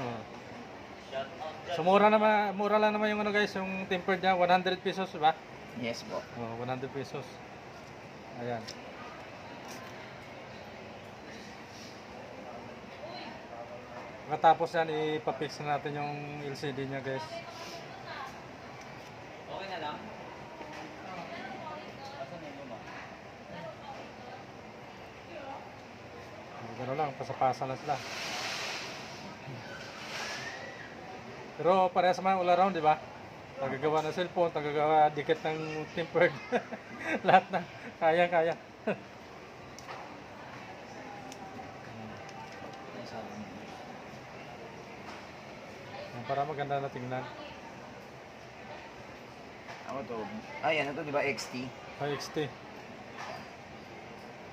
Oh. So mura naman, mura lang naman yung ano guys, yung tempered niya, 100 pesos, di ba? Yes po. Oh, 100 pesos. Ayan. Pagkatapos yan, ipapix na natin yung LCD niya guys. Okay na lang? Asan na yung ba? Gano'n lang, pasapasa lang sila. Pero parehas naman all around, di ba? Tagagawa ng cellphone, tagagawa dikit ng tempered. Lahat na. Kaya, kaya. Para maganda na tingnan. Ako to. Ay, ano to, di ba? XT? Ay, XT.